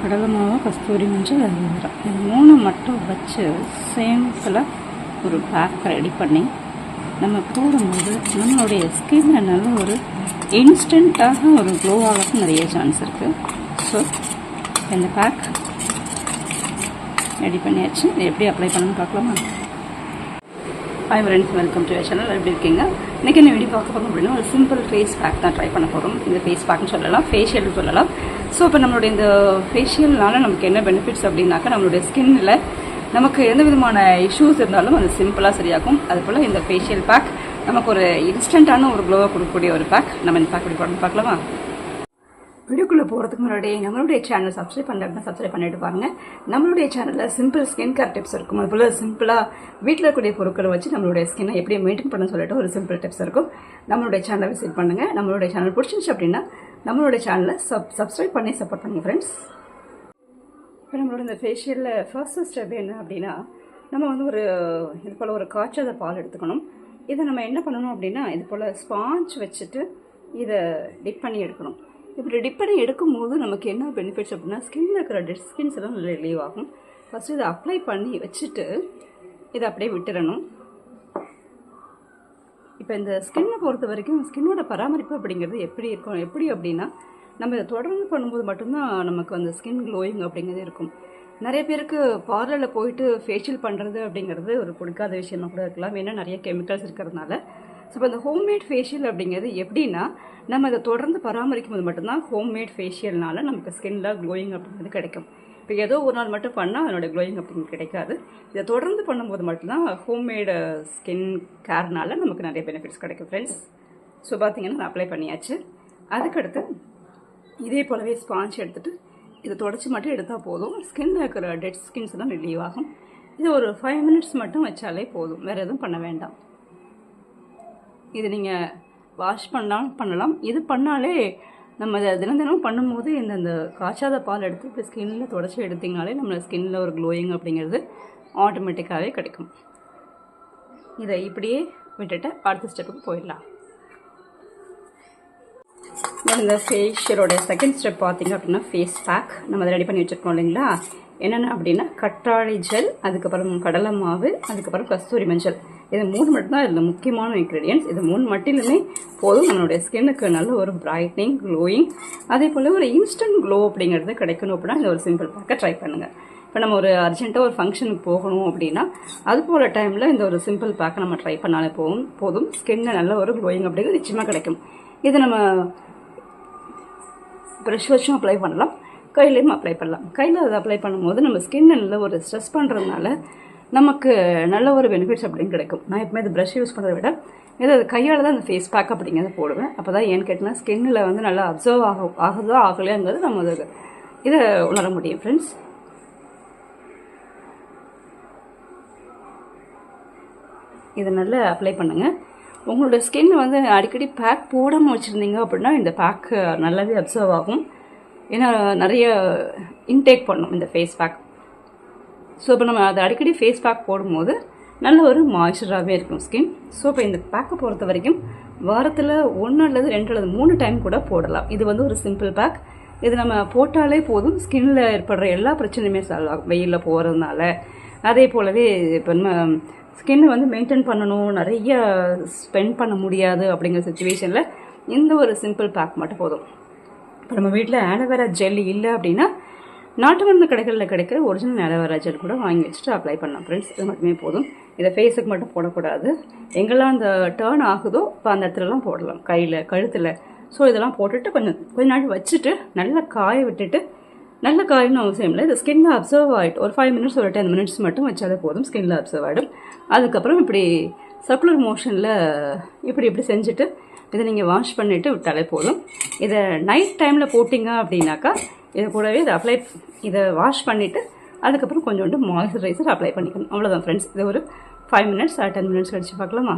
கடலை மாவு கஸ்தூரி மஞ்சள் அலோவேரா இது மூணு மட்டும் வச்சு சேமத்தில் ஒரு பேக் ரெடி பண்ணி நம்ம போடும்போது நம்மளுடைய ஸ்கின்ல நல்ல ஒரு இன்ஸ்டண்ட்டாக ஒரு க்ளோ ஆகிறதுக்கு நிறைய சான்ஸ் இருக்குது ஸோ இந்த பேக் ரெடி பண்ணியாச்சு. எப்படி அப்ளை பண்ணணும்னு பார்க்கலாமா? Hi friends welcome to channel எப்படி இருக்கீங்க? இன்றைக்கி என்ன வீடியோ பார்க்க போகிறோம் அப்படின்னா ஒரு சிம்பிள் ஃபேஸ் பேக் தான் ட்ரை பண்ண போகிறோம் இந்த ஃபேஸ் பேக்னு சொல்லலாம் ஃபேஷியல்னு சொல்லலாம். ஸோ இப்போ நம்மளுடைய இந்த ஃபேஷியல்னால நமக்கு என்ன பெனிஃபிட்ஸ் அப்படின்னாக்கா நம்மளுடைய ஸ்கின்னில் நமக்கு எந்த விதமான இஷ்யூஸ் இருந்தாலும் அது சிம்பிளாக சரியாகும். அதுபோல் இந்த ஃபேஷியல் பேக் நமக்கு ஒரு இன்ஸ்டண்ட்டான ஒரு க்ளோவை கொடுக்கக்கூடிய ஒரு பேக் நம்ம இந்த பேக் எப்படி போடணும் பார்க்கலாமா? வீடியோக்குள்ளே போகிறதுக்கு முன்னாடி நம்மளுடைய சேனல் சப்ஸ்கிரைப் பண்ணுறதுனா சப்ஸ்கிரைப் பண்ணிட்டு பாருங்க. நம்மளுடைய சேனலில் சிம்பிள் ஸ்கின் கேர் டிப்ஸ் இருக்கும். அதுபோல் சிம்பிளாக வீட்டில் இருக்கக்கூடிய பொருட்களை வச்சு நம்மளுடைய ஸ்கின்னை எப்படி மெயின்டைன் பண்ண சொல்லிட்டு ஒரு சிம்பிள் டிப்ஸ் இருக்கும். நம்மளுடைய சேனலை விசிட் பண்ணுங்கள் நம்மளுடைய சேனல் பிடிச்சிருந்துச்சு அப்படின்னா நம்மளுடைய சேனலை சப் சப்ஸ்கிரைப் பண்ணி சப்போர்ட் பண்ணுங்கள் ஃப்ரெண்ட்ஸ் இப்போ நம்மளோட இந்த ஃபேஷியலில் ஃபர்ஸ்ட் ஸ்டெப் என்ன அப்படின்னா நம்ம வந்து ஒரு இது போல் ஒரு காய்ச்சாத பால் எடுத்துக்கணும். இதை நம்ம என்ன பண்ணணும் அப்படின்னா இது போல் ஸ்பாஞ்ச் வச்சுட்டு இதை டிப் பண்ணி எடுக்கணும். இப்படி டிப் பண்ணி எடுக்கும்போது நமக்கு என்ன பெனிஃபிட்ஸ் அப்படின்னா ஸ்கின்ல இருக்கிற டெட் ஸ்கின்ஸ் எல்லாம் நல்லா ரிலீவ் ஆகும். ஃபஸ்ட்டு இதை அப்ளை பண்ணி வச்சுட்டு இதை அப்படியே விட்டுறணும். இப்போ இந்த ஸ்கின்னை பொறுத்த வரைக்கும் ஸ்கின்னோட பராமரிப்பு அப்படிங்கிறது எப்படி இருக்கும்? எப்படி அப்படின்னா நம்ம இதை தொடர்ந்து பண்ணும்போது மட்டும்தான் நமக்கு அந்த ஸ்கின் க்ளோயிங் அப்படிங்கிறது இருக்கும். நிறைய பேருக்கு பார்லரில் போயிட்டு ஃபேஷியல் பண்ணுறது அப்படிங்கிறது ஒரு பிடிக்காத விஷயமா கூட இருக்கலாம். ஏன்னா நிறைய கெமிக்கல்ஸ் இருக்கிறதுனால. ஸோ இப்போ இந்த ஹோம்மேட் ஃபேஷியல் அப்படிங்கிறது எப்படின்னா நம்ம அதை தொடர்ந்து பராமரிக்கும் போது மட்டும்தான் ஹோம்மேட் ஃபேஷியல்னால நமக்கு ஸ்கின்ல க்ளோயிங் அப்படிங்கிறது கிடைக்கும். இப்போ ஏதோ ஒரு நாள் மட்டும் பண்ணால் அதனோட க்ளோயிங் அப்படிங்கிறது கிடைக்காது. இதை தொடர்ந்து பண்ணும்போது மட்டும்தான் ஹோம்மேடு ஸ்கின் கேர்னால நமக்கு நிறைய பெனிஃபிட்ஸ் கிடைக்கும் ஃப்ரெண்ட்ஸ் ஸோ பார்த்தீங்கன்னா நான் அப்ளை பண்ணியாச்சு. அதுக்கடுத்து இதே போலவே ஸ்பாஞ்ச் எடுத்துகிட்டு இதை தொடச்சி மட்டும் எடுத்தால் போதும். ஸ்கின்ல இருக்கிற டெட் ஸ்கின்ஸ் எல்லாம் ரிலீவ் ஆகும். இது ஒரு ஃபைவ் மினிட்ஸ் மட்டும் வச்சாலே போதும். வேறு எதுவும் பண்ண வேண்டாம். இது நீங்கள் வாஷ் பண்ணாலும் பண்ணலாம். இது பண்ணாலே நம்ம இதை தினம் தினம் பண்ணும்போது இந்த இந்த காய்ச்சாத பால் எடுத்து இப்போ ஸ்கின்னில் தொடச்சி எடுத்திங்கனாலே நம்ம ஸ்கின்னில் ஒரு க்ளோயிங் அப்படிங்கிறது ஆட்டோமேட்டிக்காகவே கிடைக்கும். இதை இப்படியே விட்டுட்டு அடுத்த ஸ்டெப்புக்கு போயிடலாம். இந்த ஃபேஷியலோட செகண்ட் ஸ்டெப் பார்த்திங்க அப்படின்னா ஃபேஸ் பேக் நம்ம அதை ரெடி பண்ணி வச்சுருக்கோம் இல்லைங்களா? என்னென்ன அப்படின்னா கற்றாழை ஜெல் அதுக்கப்புறம் கடலை மாவு அதுக்கப்புறம் கஸ்தூரி மஞ்சள். இது மூணு மட்டும்தான் இதில் முக்கியமான இன்க்ரீடியன்ஸ் இது மூணு மட்டிலுமே போதும். நம்மளுடைய ஸ்கின்னுக்கு நல்ல ஒரு பிரைட்னிங் க்ளோயிங் அதே போல் ஒரு இன்ஸ்டன்ட் க்ளோ அப்படிங்கிறது கிடைக்கணும் அப்படின்னா இந்த ஒரு சிம்பிள் பேக்கை ட்ரை பண்ணுங்கள் இப்போ நம்ம ஒரு அர்ஜென்ட்டாக ஒரு ஃபங்க்ஷனுக்கு போகணும் அப்படின்னா அது போல் டைமில் இந்த ஒரு சிம்பிள் பேக்கை நம்ம ட்ரை பண்ணாலே போகும் போதும். ஸ்கின்னில் நல்ல ஒரு க்ளோயிங் அப்படிங்கிறது நிச்சயமாக கிடைக்கும். இது நம்ம ப்ரெஷ் வச்சும் அப்ளை பண்ணலாம். கையிலையும் அப்ளை பண்ணலாம். கையில் அதை அப்ளை பண்ணும்போது நம்ம ஸ்கின் நல்ல ஒரு ஸ்ட்ரெஸ் பண்ணுறதுனால நமக்கு நல்ல ஒரு பெனிஃபிட்ஸ் அப்படின்னு கிடைக்கும். நான் எப்பவுமே இது ப்ரஷ் யூஸ் பண்ணுறதை விட இது அது கையால் தான் அந்த ஃபேஸ் பேக் அப்படிங்கிறத போடுவேன். அப்போ தான் ஏன்னு கேட்டிங்கன்னா ஸ்கின்னில் வந்து நல்லா அப்சர்வ் ஆக ஆகுதோ ஆகலையாங்கிறது நம்ம அதை இதை உணர முடியும் ஃப்ரெண்ட்ஸ் இதை நல்லா அப்ளை பண்ணுங்கள் உங்களோட ஸ்கின் வந்து அடிக்கடி பேக் போடாமல் வச்சுருந்தீங்க அப்படின்னா இந்த பேக்கு நல்லாவே அப்சர்வ் ஆகும். ஏன்னா நிறைய இன்டேக் பண்ணும் இந்த ஃபேஸ் பேக் ஸோ இப்போ நம்ம அதை அடிக்கடி ஃபேஸ் பேக் போடும்போது நல்ல ஒரு மாய்ஸ்சராகவே இருக்கும் ஸ்கின் ஸோ இப்போ இந்த பேக்கை பொறுத்த வரைக்கும் வாரத்தில் ஒன்று அல்லது ரெண்டு அல்லது மூணு டைம் கூட போடலாம். இது வந்து ஒரு சிம்பிள் பேக் இது நம்ம போட்டாலே போதும். ஸ்கின்ல ஏற்படுற எல்லா பிரச்சனையுமே சொல்லலாம் வெயிலில் போகிறதுனால அதே போலவே இப்போ நம்ம ஸ்கின்னை வந்து மெயின்டைன் பண்ணணும். நிறைய ஸ்பெண்ட் பண்ண முடியாது அப்படிங்கிற சுச்சுவேஷனில் இந்த ஒரு சிம்பிள் பேக் மட்டும் போதும். இப்போ நம்ம வீட்டில் ஆலோவேரா ஜெல் இல்லை அப்படின்னா நாட்டு மருந்து கடைகளில் கிடைக்கிற ஒரிஜினல் ஆலோவேரா ஜெல் கூட வாங்கி வச்சுட்டு அப்ளை பண்ணலாம் ஃப்ரெண்ட்ஸ் இது மட்டுமே போதும். இதை ஃபேஸுக்கு மட்டும் போடக்கூடாது. எங்கெல்லாம் அந்த டேர்ன் ஆகுதோ இப்போ அந்த இடத்துலலாம் போடலாம். கையில் கழுத்தில். ஸோ இதெல்லாம் போட்டுட்டு கொஞ்சம் கொஞ்ச நாள் வச்சுட்டு நல்லா காய விட்டுட்டு நல்ல காயணும் அவசியம் இல்லை. இது ஸ்கின்ல அப்சர்வ் ஆகிட்டு ஒரு ஃபைவ் மினிட்ஸ் ஒரு டென் மினிட்ஸ் மட்டும் வச்சாலே போதும் ஸ்கின்ல அப்சர்வ் ஆகிடும் அதுக்கப்புறம் இப்படி சர்க்குலர் மோஷனில் இப்படி இப்படி செஞ்சுட்டு இதை நீங்கள் வாஷ் பண்ணிவிட்டு விட்டாலே போதும். இதை நைட் டைமில் போட்டிங்க அப்படின்னாக்கா இதை கூடவே இதை அப்ளை இதை வாஷ் பண்ணிவிட்டு அதுக்கப்புறம் கொஞ்சோண்டு மாய்ஸ்சரைசர் அப்ளை பண்ணிக்கணும். அவ்வளோதான் ஃப்ரெண்ட்ஸ் இது ஒரு ஃபைவ் மினிட்ஸ் டென் மினிட்ஸ் கழிச்சு பார்க்கலாமா?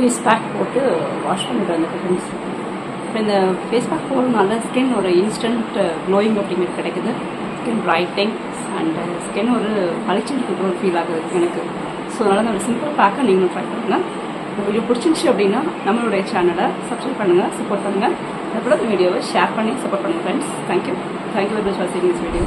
ஃபேஸ் பேக் போட்டு வாஷ் பண்ணிட்டு வந்துட்டு ஃப்ரெண்ட்ஸ் இப்போ இந்த ஃபேஸ் பேக் போடுறதுனால ஸ்கின் ஒரு இன்ஸ்டன்ட் க்ளோயிங் அப்படிங்கிறது கிடைக்குது. ஸ்கின் ப்ரைட்டிங் அண்ட் ஸ்கின் ஒரு பளிச்சுன்னு இருக்கிற ஒரு ஃபீல் ஆகுது எனக்கு. ஸோ அதனால் ஒரு சிம்பிள் பேக்கை நீங்களும் ட்ரை பண்ணுங்கள் இந்த வீடியோ பிடிச்சிருந்துச்சு அப்படின்னா நம்மளுடைய சேனலை சப்ஸ்கிரைப் பண்ணுங்கள் சப்போர்ட் பண்ணுங்கள் அதுபோல் இந்த வீடியோவை ஷேர் பண்ணி சப்போர்ட் பண்ணுங்கள் friends thank you thank you very much for seeing this video